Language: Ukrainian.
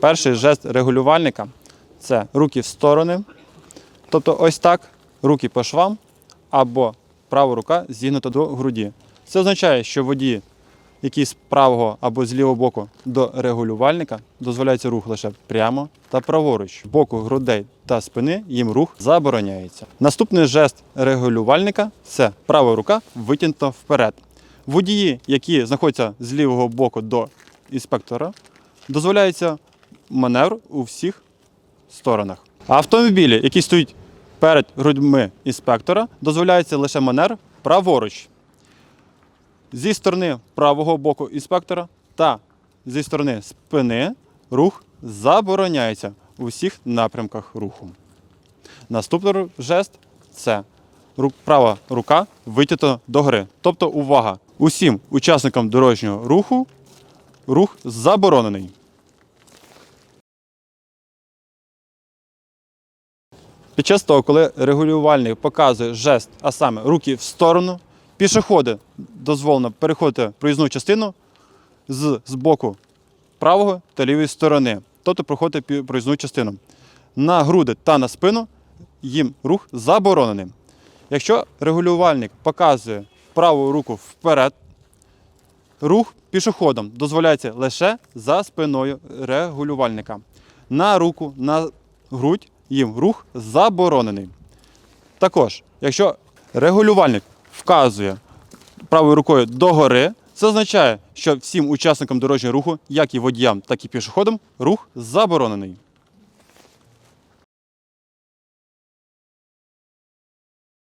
Перший жест регулювальника це руки в сторони. Тобто ось так, руки по швам або права рука зігнута до груді. Це означає, що водії, які з правого або з лівого боку до регулювальника, дозволяється рух лише прямо та праворуч. Боку грудей та спини їм рух забороняється. Наступний жест регулювальника це права рука витягнута вперед. Водії, які знаходяться з лівого боку до інспектора, дозволяється маневр у всіх сторонах. Автомобілі, які стоять перед грудьми інспектора, дозволяється лише маневр праворуч. Зі сторони правого боку інспектора та зі сторони спини рух забороняється у всіх напрямках руху. Наступний жест це права рука витягнута догори. Тобто, увага! Усім учасникам дорожнього руху рух заборонений. Під час того, коли регулювальник показує жест, а саме руки в сторону, пішоходи дозволено переходити проїзну частину з, з боку правого та лівої сторони, тобто проходити проїзну частину. На груди та на спину їм рух заборонений. Якщо регулювальник показує праву руку вперед, рух пішоходом дозволяється лише за спиною регулювальника. На руку, на грудь їм рух заборонений. Також, якщо регулювальник вказує правою рукою догори, це означає, що всім учасникам дорожнього руху, як і водіям, так і пішоходам, рух заборонений.